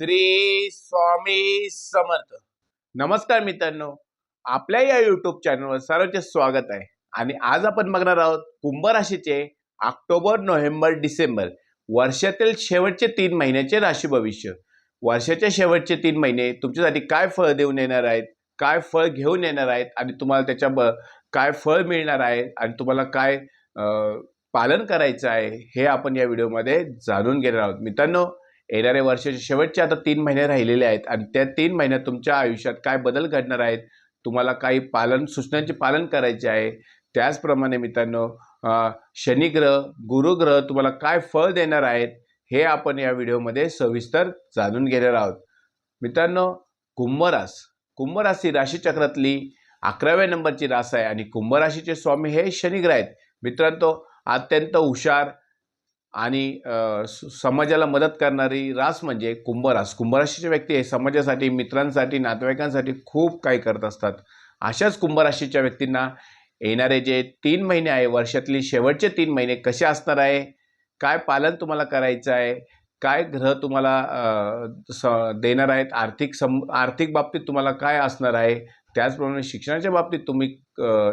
श्री स्वामी समर्थ. नमस्कार मित्रांनो. आपल्या या युट्यूब चॅनलवर सर्वांचे स्वागत आहे. आणि आज आपण बघणार आहोत कुंभ राशीचे ऑक्टोबर नोव्हेंबर डिसेंबर वर्षातील शेवटचे तीन महिन्याचे राशी भविष्य. वर्षाचे शेवटचे तीन महिने तुमच्यासाठी काय फळ देऊन येणार आहेत? काय फळ घेऊन येणार आहेत? आणि तुम्हाला त्याच्या ब काय फळ मिळणार आहे आणि तुम्हाला काय पालन करायचं आहे? हे आपण या व्हिडिओमध्ये जाणून घेणार आहोत. मित्रांनो येणाऱ्या वर्षाचे शेवटचे आता तीन महिने राहिलेले आहेत आणि त्या तीन महिन्यात तुमच्या आयुष्यात काय बदल घडणार आहेत तुम्हाला काही पालन सूचनांचे पालन करायचे आहे. त्याचप्रमाणे मित्रांनो शनिग्रह गुरुग्रह तुम्हाला काय फळ देणार आहेत हे आपण या व्हिडिओमध्ये सविस्तर जाणून घेणार आहोत. मित्रांनो कुंभरास कुंभराशी राशीचक्रातली अकराव्या नंबरची रास आहे आणि कुंभराशीचे स्वामी हे शनिग्रह आहेत. मित्रांनो अत्यंत हुशार आणि समाजाला मदत करणारी रास म्हणजे कुंभरास कुंभराशीचे व्यक्ती हे समाजासाठी मित्रांसाठी नातेवाईकांसाठी खूप काही करत असतात. अशाच कुंभराशीच्या व्यक्तींना येणारे जे तीन महिने आहे वर्षातली शेवटचे तीन महिने कसे असणार आहे? काय पालन तुम्हाला करायचं आहे? काय ग्रह तुम्हाला स देणार आहेत? आर्थिक सम आर्थिक बाबतीत तुम्हाला काय असणार आहे? त्याचप्रमाणे शिक्षणाच्या बाबतीत तुम्ही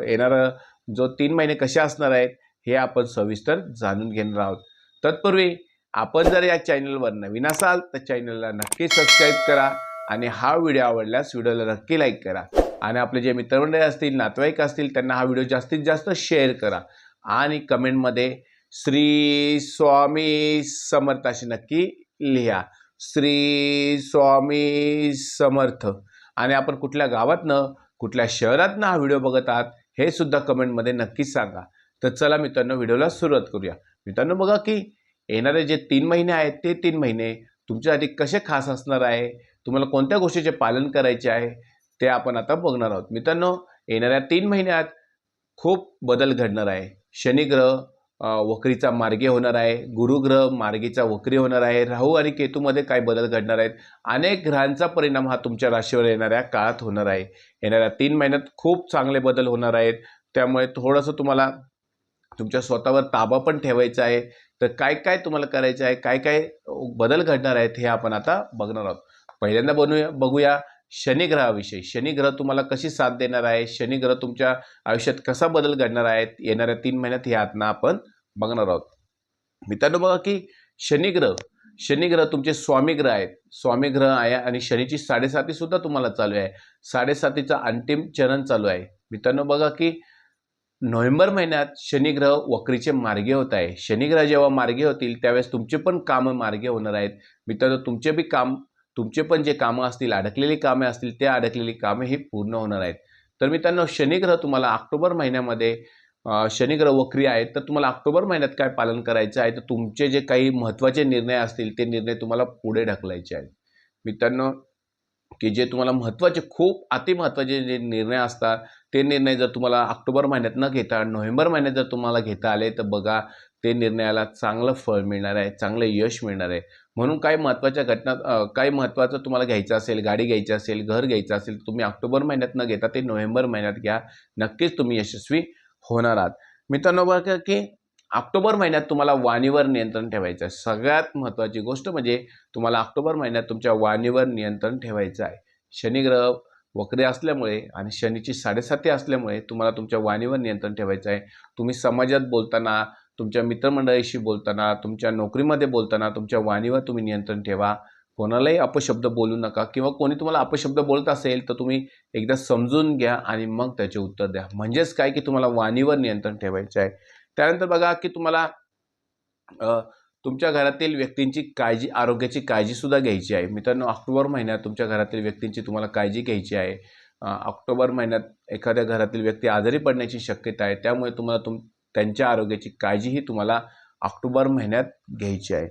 येणारं जो तीन महिने कसे असणार आहेत हे आपण सविस्तर जाणून घेणार आहोत. तत्पूर्वी आपण जर या चॅनलवर नवीन असाल तर चॅनलला नक्की सबस्क्राईब करा आणि हा व्हिडिओ आवडल्यास व्हिडिओला नक्की लाईक करा. आणि आपले जे मित्रमंडळी असतील नातेवाईक असतील त्यांना हा व्हिडिओ जास्तीत जास्त शेअर करा. आणि कमेंटमध्ये श्री स्वामी समर्थ अशी नक्की लिहा. श्री स्वामी समर्थ. आणि आपण कुठल्या गावातनं कुठल्या शहरातनं हा व्हिडिओ बघत आहात हे सुद्धा कमेंटमध्ये नक्कीच सांगा. तर चला मित्रांनो व्हिडिओला सुरुवात करूया. मित्रांनो बघा की येणारे जे तीन महिने आहेत ते तीन महिने तुमच्यासाठी कसे खास असणार आहे? तुम्हाला कोणत्या गोष्टीचे पालन करायचे आहे ते आपण आता बघणार आहोत. मित्रांनो येणाऱ्या तीन महिन्यात खूप बदल घडणार आहे. शनिग्रह वक्रीचा मार्गी होणार आहे. गुरुग्रह मार्गीचा वक्री होणार आहे. राहू आणि केतूमध्ये काय बदल घडणार आहेत. अनेक ग्रहांचा परिणाम हा तुमच्या राशीवर येणाऱ्या काळात होणार आहे. येणाऱ्या तीन महिन्यात खूप चांगले बदल होणार आहेत. त्यामुळे थोडंसं तुम्हाला तुमच्या स्वतःवर ताबा पण ठेवायचा आहे. तर काय काय तुम्हाला करायचं आहे? काय काय बदल घडणार आहेत हे आपण आता बघणार आहोत. पहिल्यांदा बनूया बघूया शनिग्रहाविषयी. शनिग्रह तुम्हाला कशी साथ देणार आहे? शनिग्रह तुमच्या आयुष्यात कसा बदल घडणार आहेत? येणाऱ्या तीन महिन्यात हे आतना आपण बघणार आहोत. मित्रांनो बघा की शनिग्रह शनिग्रह तुमचे स्वामीग्रह आहेत. स्वामीग्रह आहे आणि शनीची साडेसाती सुद्धा तुम्हाला चालू आहे. साडेसातीचा अंतिम चरण चालू आहे. मित्रांनो बघा की नोव्हेंबर महिन्यात शनिग्रह वक्रीचे मार्गे होत आहे. शनिग्रह जेव्हा मार्गे होतील त्यावेळेस तुमचे पण कामं मार्गे होणार आहेत. मित्रांनो तुमचे बी काम तुमचे पण जे कामं असतील अडकलेली कामे असतील त्या अडकलेली कामे ही पूर्ण होणार आहेत. तर मित्रांनो शनिग्रह तुम्हाला ऑक्टोबर महिन्यामध्ये शनिग्रह वक्री आहेत तर तुम्हाला ऑक्टोबर महिन्यात काय पालन करायचं आहे? तर तुमचे जे काही महत्त्वाचे निर्णय असतील ते निर्णय तुम्हाला पुढे ढकलायचे आहेत. मित्रांनो की जे तुम्हाला महत्त्वाचे खूप अतिमहत्त्वाचे जे निर्णय असतात ते निर्णय जर तुम्हाला ऑक्टोबर महिन्यात न घेता नोव्हेंबर महिन्यात जर तुम्हाला घेता आले तर बघा ते निर्णयाला चांगलं फळ मिळणार आहे चांगलं यश मिळणार आहे. म्हणून काही महत्त्वाच्या घटना काही महत्त्वाचं तुम्हाला घ्यायचं असेल गाडी घ्यायची असेल घर घ्यायचं असेल तुम्ही ऑक्टोबर महिन्यात न घेता ते नोव्हेंबर महिन्यात घ्या. नक्कीच तुम्ही यशस्वी होणार आहात. मित्रांनो बघा की ऑक्टोबर महिन्यात तुम्हाला वाणीवर नियंत्रण ठेवायचं आहे. सगळ्यात महत्त्वाची गोष्ट म्हणजे तुम्हाला ऑक्टोबर महिन्यात तुमच्या वाणीवर नियंत्रण ठेवायचं आहे. शनिग्रह वक्रे असल्यामुळे आणि शनीची साडेसाती असल्यामुळे तुम्हाला तुमच्या वाणीवर नियंत्रण ठेवायचं आहे. तुम्ही समाजात बोलताना तुमच्या मित्रमंडळीशी बोलताना तुमच्या नोकरीमध्ये बोलताना तुमच्या वाणीवर तुम्ही नियंत्रण ठेवा. कोणालाही अपशब्द बोलू नका किंवा कोणी तुम्हाला अपशब्द बोलत असेल तर तुम्ही एकदा समजून घ्या आणि मग त्याचे उत्तर द्या. म्हणजेच काय की तुम्हाला वाणीवर नियंत्रण ठेवायचं आहे. त्यानंतर बघा की तुम्हाला तुमच्या घरातील व्यक्तींची काळजी आरोग्याची काळजीसुद्धा घ्यायची आहे. मित्रांनो ऑक्टोबर महिन्यात तुमच्या घरातील व्यक्तींची तुम्हाला काळजी घ्यायची आहे. ऑक्टोबर महिन्यात एखाद्या घरातील व्यक्ती आजारी पडण्याची शक्यता आहे. त्यामुळे तुम्हाला तुम त्यांच्या आरोग्याची काळजीही तुम्हाला ऑक्टोबर महिन्यात घ्यायची आहे.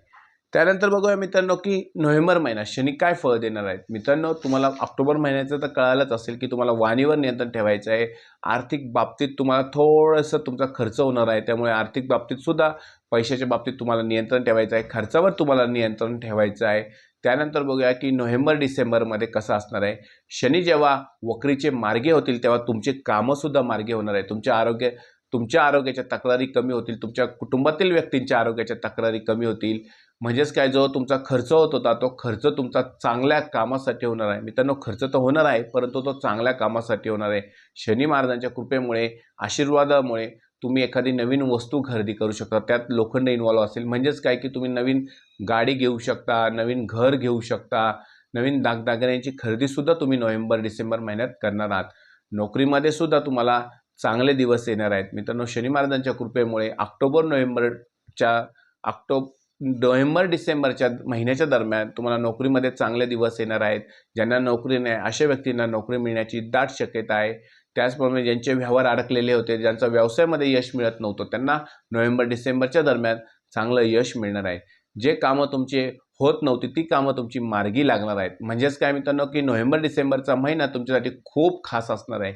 त्यानंतर बघूया मित्रांनो की नोव्हेंबर महिना शनी काय फळ देणार आहेत? मित्रांनो तुम्हाला ऑक्टोबर महिन्याचं तर कळालंच असेल की तुम्हाला वाणीवर नियंत्रण ठेवायचं आहे. आर्थिक बाबतीत तुम्हाला थोडंसं तुमचा खर्च होणार आहे त्यामुळे आर्थिक बाबतीत सुद्धा पैशाच्या बाबतीत तुम्हाला नियंत्रण ठेवायचं आहे. खर्चावर तुम्हाला नियंत्रण ठेवायचं आहे. त्यानंतर बघूया की नोव्हेंबर डिसेंबरमध्ये कसं असणार आहे? शनी जेव्हा वक्रीचे मार्गे होतील तेव्हा तुमचे कामंसुद्धा मार्गे होणार आहे. तुमचे आरोग्य तुमच्या आरोग्याच्या तक्रारी कमी होतील तुमच्या कुटुंबातील व्यक्तींच्या आरोग्याच्या तक्रारी कमी होतील. म्हणजेच काय जो तुमचा खर्च होत होता तो खर्च तुमचा चांगल्या कामासाठी होणार आहे. मित्रांनो खर्च तर होणार आहे परंतु तो चांगल्या कामासाठी होणार आहे. शनी महाराजांच्या कृपेमुळे आशीर्वादामुळे तुम्ही एखादी नवीन वस्तू खरेदी करू शकता. त्यात लोखंड इन्वॉल्व असेल. म्हणजेच काय की तुम्ही नवीन गाडी घेऊ शकता नवीन घर घेऊ शकता नवीन दागदागिन्यांची खरेदीसुद्धा तुम्ही नोव्हेंबर डिसेंबर महिन्यात करणार आहात. नोकरीमध्ये सुद्धा तुम्हाला चांगले दिवस येणार आहेत. मित्रांनो शनी महाराजांच्या कृपेमुळे ऑक्टोबर नोव्हेंबरच्या ऑक्टो नोव्हेंबर डिसेंबरच्या महिन्याच्या दरम्यान तुम्हाला नोकरीमध्ये चांगले दिवस येणार आहेत. ज्यांना नोकरी नाही अशा व्यक्तींना नोकरी मिळण्याची दाट शक्यता आहे. त्याचप्रमाणे ज्यांचे व्यवहार अडकलेले होते ज्यांचा व्यवसायामध्ये यश मिळत नव्हतं त्यांना नोव्हेंबर डिसेंबरच्या दरम्यान चांगलं यश मिळणार आहे. जे कामं तुमचे होत नव्हती ती कामं तुमची मार्गी लागणार आहेत. म्हणजेच काय मित्रांनो की नोव्हेंबर डिसेंबरचा महिना तुमच्यासाठी खूप खास असणार आहे.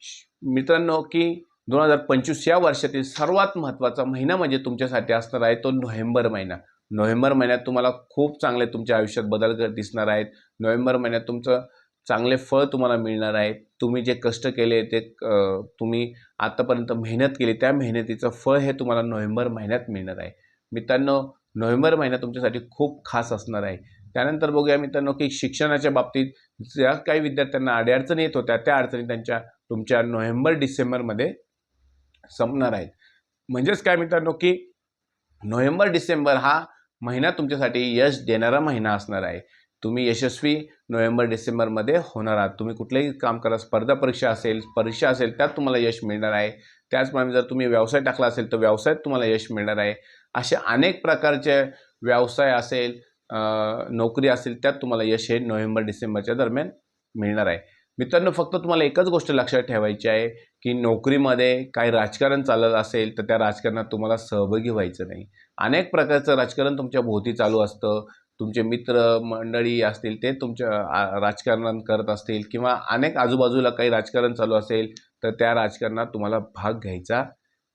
श- मित्रांनो की दोन हजार पंचवीस या वर्षातील सर्वात महत्त्वाचा महिना म्हणजे तुमच्यासाठी असणार आहे तो नोव्हेंबर महिना. नोव्हेंबर महिन्यात तुम्हाला खूप चांगले तुमच्या आयुष्यात बदल दिसणार आहेत. नोव्हेंबर महिन्यात तुमचं चांगले फळ तुम्हाला मिळणार आहे. तुम्ही जे कष्ट केले ते तुम्ही आतापर्यंत मेहनत केली त्या मेहनतीचं फळ हे तुम्हाला नोव्हेंबर महिन्यात मिळणार आहे. मित्रांनो नोव्हेंबर महिना तुमच्यासाठी खूप खास असणार आहे. त्यानंतर बघूया मित्रांनो की शिक्षणाच्या बाबतीत ज्या काही विद्यार्थ्यांना अडीअडचणी येत होत्या त्या अडचणी त्यांच्या तुमच्या नोव्हेंबर डिसेंबरमध्ये संपणार आहेत. म्हणजेच काय मित्रांनो की नोव्हेंबर डिसेंबर हा महिना तुमच्यासाठी यश देणारा महिना असणार आहे. तुम्ही यशस्वी नोव्हेंबर डिसेंबरमध्ये होणार आहात. तुम्ही कुठलंही काम करा स्पर्धा परीक्षा असेल परीक्षा असेल त्यात तुम्हाला यश मिळणार आहे. त्याचप्रमाणे जर तुम्ही व्यवसाय टाकला असेल तर व्यवसायात तुम्हाला यश मिळणार आहे. असे अनेक प्रकारचे व्यवसाय असेल नोकरी असेल त्यात तुम्हाला यश हे नोव्हेंबर डिसेंबरच्या दरम्यान मिळणार आहे. मित्रांनो फक्त तुम्हाला एकच गोष्ट लक्षात ठेवायची आहे की नोकरीमध्ये काही राजकारण चालत असेल तर त्या राजकारणात तुम्हाला सहभागी व्हायचं नाही. अनेक प्रकारचं राजकारण तुमच्या भोवती चालू असतं. तुमचे मित्र मंडळी असतील ते तुमच्या राजकारण करत असतील किंवा अनेक आजूबाजूला काही राजकारण चालू असेल तर त्या राजकारणात तुम्हाला भाग घ्यायचा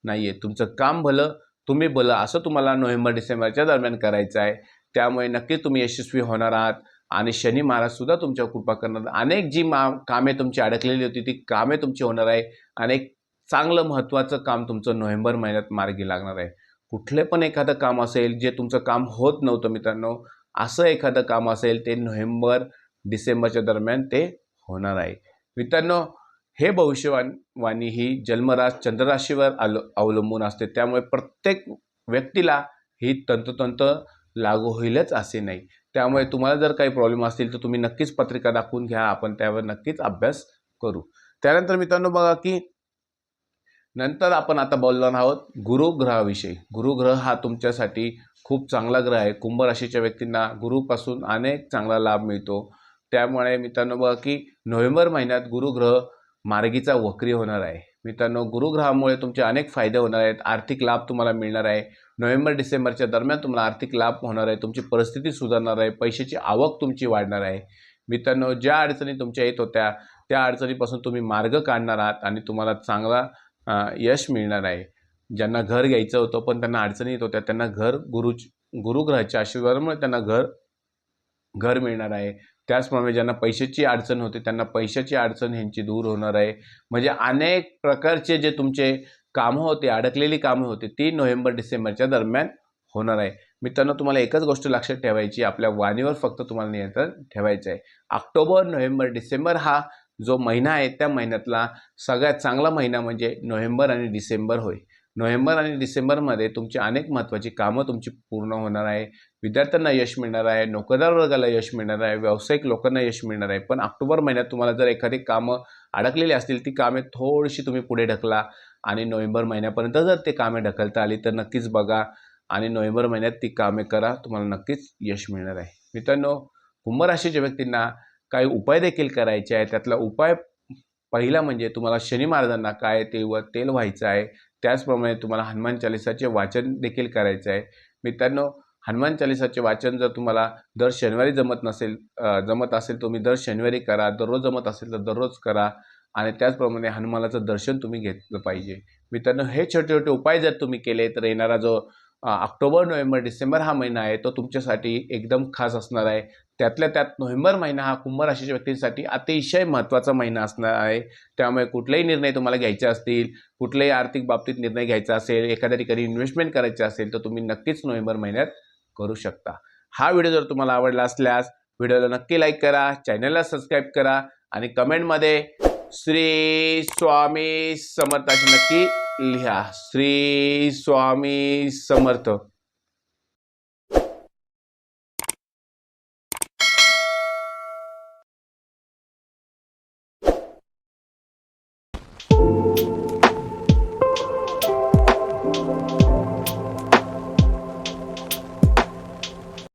नाही आहे तुमचं काम भलं तुम्ही भलं असं तुम्हाला नोव्हेंबर डिसेंबरच्या दरम्यान करायचं आहे. त्यामुळे नक्कीच तुम्ही यशस्वी होणार आहात. आणि शनी महाराजसुद्धा तुमच्यावर कृपा करणार. अनेक जी मा कामे तुमची अडकलेली होती ती कामे तुमची होणार आहे. अनेक चांगलं महत्त्वाचं काम तुमचं नोव्हेंबर महिन्यात मार्गी लागणार आहे. कुठले पण एखादं काम असेल जे तुमचं काम होत नव्हतं मित्रांनो असं एखादं काम असेल ते नोव्हेंबर डिसेंबरच्या दरम्यान ते होणार आहे. मित्रांनो हे भविष्यवाणी ही जन्मराज चंद्रराशीवर आलो अवलंबून असते. त्यामुळे प्रत्येक व्यक्तीला ही तंतोतंत लागू होईलच असे नाही. त्यामुळे तुम्हाला जर काही प्रॉब्लेम असतील तर तुम्ही नक्कीच पत्रिका दाखवून घ्या. आपण त्यावर नक्कीच अभ्यास करू. त्यानंतर मित्रांनो बघा की नंतर आपण आता बोलणार आहोत गुरुग्रहाविषयी. गुरुग्रह हा तुमच्यासाठी खूप चांगला ग्रह आहे. कुंभ राशीच्या व्यक्तींना गुरुपासून अनेक चांगला लाभ मिळतो. त्यामुळे मित्रांनो बघा की नोव्हेंबर महिन्यात गुरुग्रह मार्गीचा वक्री होणार आहे. मित्रांनो गुरुग्रहामुळे तुमचे अनेक फायदे होणार आहेत. आर्थिक लाभ तुम्हाला मिळणार आहे. नोव्हेंबर डिसेंबरच्या दरम्यान तुम्हाला आर्थिक लाभ होणार आहे तुमची परिस्थिती सुधारणार आहे पैशाची आवक तुमची वाढणार आहे. मित्रांनो ज्या अडचणी तुमच्या येत होत्या त्या अडचणीपासून तुम्ही मार्ग काढणार आहात आणि तुम्हाला चांगला यश मिळणार आहे. ज्यांना घर घ्यायचं होतं पण त्यांना अडचणी येत होत्या त्यांना घर गुरु गुरुग्रहाच्या आशीर्वादामुळे त्यांना घर घर मिळणार आहे. त्याचप्रमाणे ज्यांना पैशाची अडचण होती त्यांना पैशाची अडचण ह्यांची दूर होणार आहे. म्हणजे अनेक प्रकारचे जे तुमचे कामं होते अडकलेली कामं होती ती नोव्हेंबर डिसेंबरच्या दरम्यान होणार आहे. मित्रांनो तुम्हाला एकच गोष्ट लक्षात ठेवायची आपल्या वाणीवर फक्त तुम्हाला नियंत्रण ठेवायचं आहे. ऑक्टोबर नोव्हेंबर डिसेंबर हा जो महिना आहे त्या महिन्यातला सगळ्यात चांगला महिना म्हणजे नोव्हेंबर आणि डिसेंबर होय. नोव्हेंबर आणि डिसेंबरमध्ये तुमची अनेक महत्त्वाची कामं तुमची पूर्ण होणार आहे. विद्यार्थ्यांना यश मिळणार आहे नोकरदार वर्गाला यश मिळणार आहे व्यावसायिक लोकांना यश मिळणार आहे. पण ऑक्टोबर महिन्यात तुम्हाला जर एखादी कामं अडकलेली असतील ती कामे थोडीशी तुम्ही पुढे ढकला. आणि नोव्हेंबर महिन्यापर्यंत जर ते कामे ढकलता आली तर नक्कीच बघा आणि नोव्हेंबर महिन्यात ती कामे करा. तुम्हाला नक्कीच यश मिळणार आहे. मित्रांनो कुंभराशीच्या व्यक्तींना काही उपाय देखील करायचे आहे त्यातला उपाय पहिला म्हणजे तुम्हाला शनी महाराजांना काय तेल तेल व्हायचं आहे. त्याचप्रमाणे तुम्हाला हनुमान चालिसाचे वाचन देखील करायचं आहे. मित्रांनो हनुमान चालिसाचे वाचन जर तुम्हाला दर शनिवारी जमत नसेल जमत असेल तुम्ही दर शनिवारी करा. दररोज जमत असेल तर दररोज करा. आणि त्याचप्रमाणे हनुमानाचं दर्शन तुम्ही घेतलं पाहिजे. मित्रांनो हे छोटे छोटे उपाय जर तुम्ही केले तर येणारा जो ऑक्टोबर नोव्हेंबर डिसेंबर हा महिना आहे तो तुमच्यासाठी एकदम खास असणार आहे. त्यातल्या त्यात नोव्हेंबर महिना हा कुंभ राशीच्या व्यक्तींसाठी अतिशय महत्त्वाचा महिना असणार आहे. त्यामुळे कुठलेही निर्णय तुम्हाला घ्यायचे असतील कुठल्याही आर्थिक बाबतीत निर्णय घ्यायचा असेल एखाद्या ठिकाणी इन्व्हेस्टमेंट करायचे असेल तर तुम्ही नक्कीच नोव्हेंबर महिन्यात करू शकता. हा व्हिडिओ जर तुम्हाला आवडला असल्यास व्हिडिओला नक्की लाईक करा चॅनलला सबस्क्राईब करा आणि कमेंटमध्ये श्री स्वामी समर्थ अशी नक्की लिहा. श्री स्वामी समर्थ.